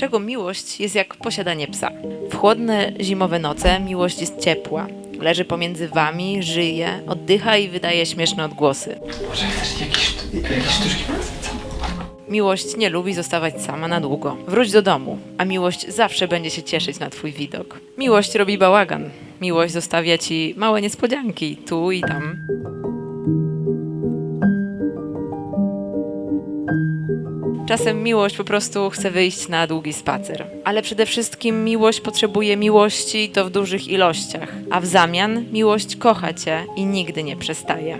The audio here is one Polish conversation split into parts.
Dlaczego miłość jest jak posiadanie psa? W chłodne zimowe noce miłość jest ciepła. Leży pomiędzy wami, żyje, oddycha i wydaje śmieszne odgłosy. Może chcesz jakieś, jakieś sztuczki Miłość nie lubi zostawać sama na długo. Wróć do domu, a miłość zawsze będzie się cieszyć na twój widok. Miłość robi bałagan. Miłość zostawia ci małe niespodzianki tu i tam. Czasem miłość po prostu chce wyjść na długi spacer. Ale przede wszystkim miłość potrzebuje miłości i to w dużych ilościach. A w zamian miłość kocha cię i nigdy nie przestaje.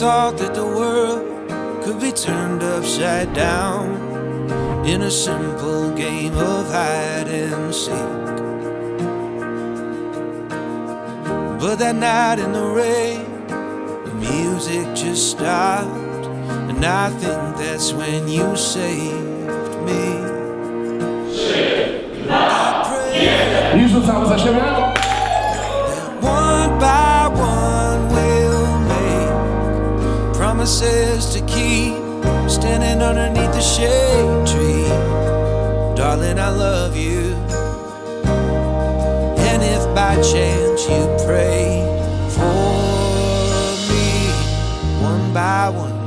Thought that the world could be turned upside down in a simple game of hide and seek. But that night in the rain, the music just stopped, and I think that's when you saved me. I pray Już rzucamy za siebie? Promises to keep. Standing underneath the shade tree. Darling i love you. And if by chance you pray for me one by one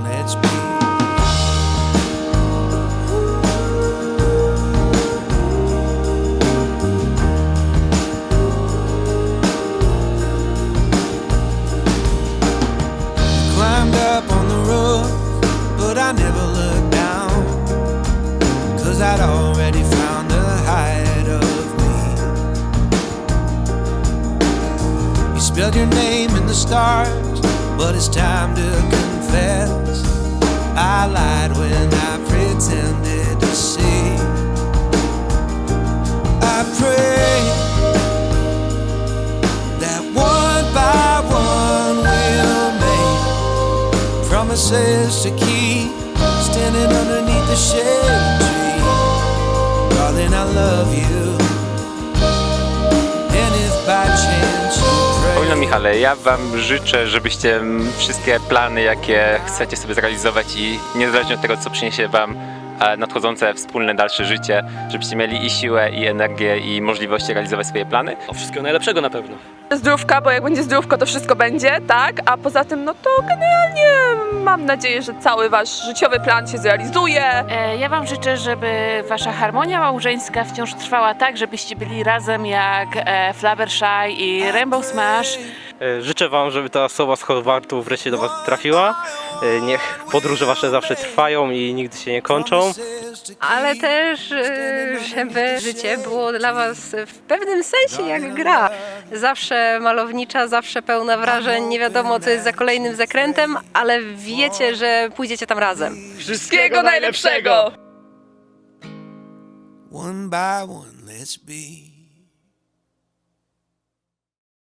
never looked down. Cause I'd already found the height of me. You spelled your name in the stars, but it's time to confess. I lied when I pretended to see. I pray that one by one we'll make promises to keep the shade tree. Darling, I love you. And if by chance you pray. Paulino Michale, ja Wam życzę, żebyście wszystkie plany, jakie chcecie sobie zrealizować i niezależnie od tego, co przyniesie Wam e, nadchodzące wspólne dalsze życie, żebyście mieli i siłę, i energię, i możliwości realizować swoje plany. O, wszystkiego najlepszego na pewno. Zdrówka, bo jak będzie zdrówko, to wszystko będzie, tak? A poza tym, no to generalnie mam nadzieję, że cały wasz życiowy plan się zrealizuje. E, Ja Wam życzę, żeby Wasza harmonia małżeńska wciąż trwała tak, żebyście byli razem jak e, Fluttershy i Rainbow Smash. E, Życzę Wam, żeby ta osoba z Hogwartu wreszcie do Was trafiła. E, Niech podróże Wasze zawsze trwają i nigdy się nie kończą. ale też, y, żeby życie było dla Was w pewnym sensie jak gra. Zawsze malownicza, zawsze pełna wrażeń, nie wiadomo co jest za kolejnym zakrętem, ale wiecie, że pójdziecie tam razem. Wszystkiego najlepszego! One by one, let's be.